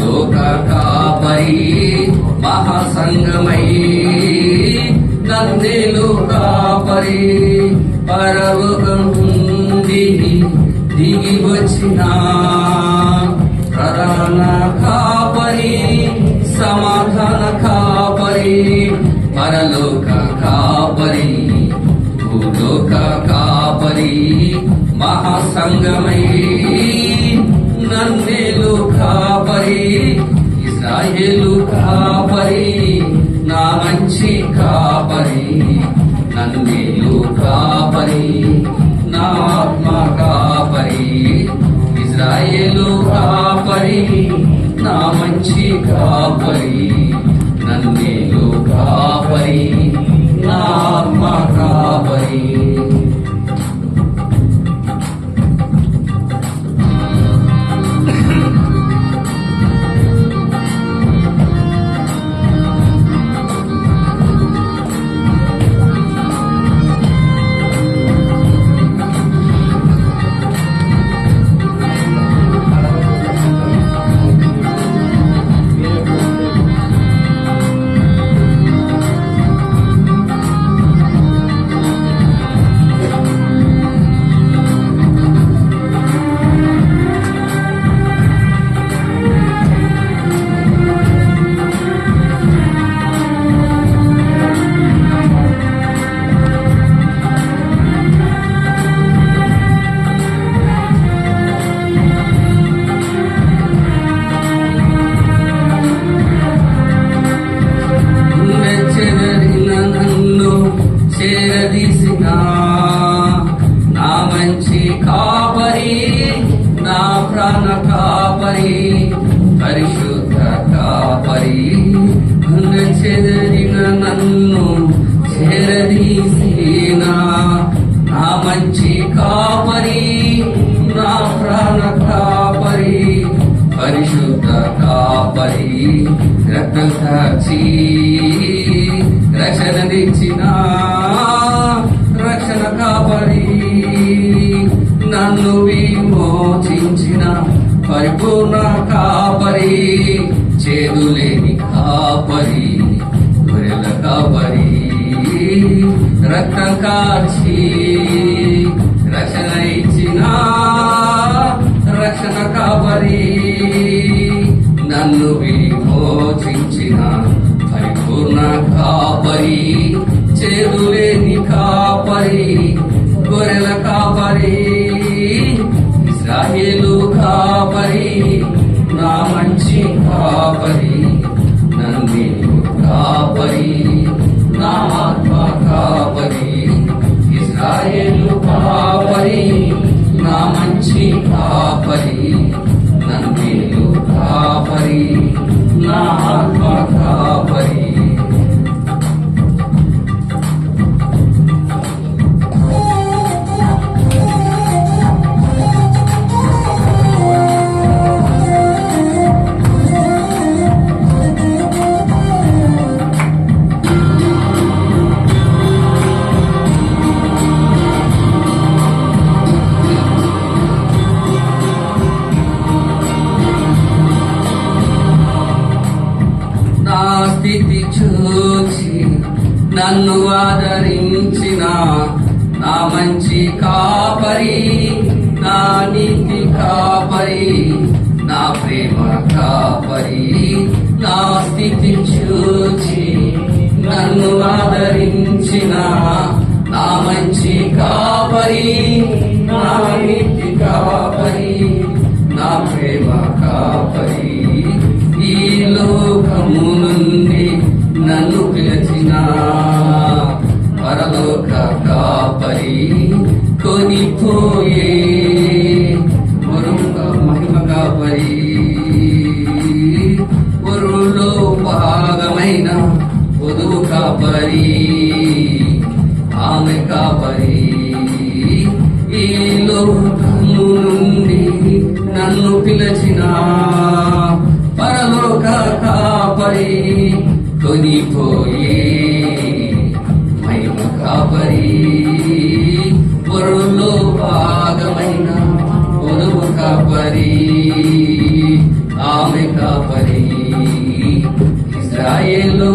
లోక కాపరి మహాసంగమై. నందేలు కాపరి పరలోకం నుండి దిగి వచ్చిన ప్రధాన కాపరి సమాధాన కాపరి పరలోక కాపరి భూలోక కాపరి మహాసంగమై. నన్నేలు కాపరి కాపరి నా మంచి కాపరి నన్నేలు కాపరి నా ఆత్మ కాపరి. ఇజ్రాయేలు కాపరి నా మంచి కాపరి. పరిశుద్ధ కాపరి నన్ను చెదరిన నన్ను చేరదీసిన నా మంచి కాపరి నా ప్రాణ కాపరి పరిశుద్ధ కాపరి రక్తం సాక్షి రక్షణ రక్షణ కాపరి నన్ను విమోచించిన పరిపూర్ణ కాపరి చేదులేని కాపరి గొర్రెల కాపరి రక్తం కాచి రక్షణ ఇచ్చిన రక్షణ కాపరి నన్ను విమోచించిన నన్ను ఆదరించిన నా మంచి కాపరి నా నీతి కాపరి నా ప్రేమ కాపరి నా స్థితి చూచి నన్ను ఆదరించిన నా మంచి కాపరి. కాపరి కొనిపోయే కాబరి కాపరి పొరులో భాగమైన పొరువు కాపరి ఆమె కాపరి ఇస్రాయేల్లో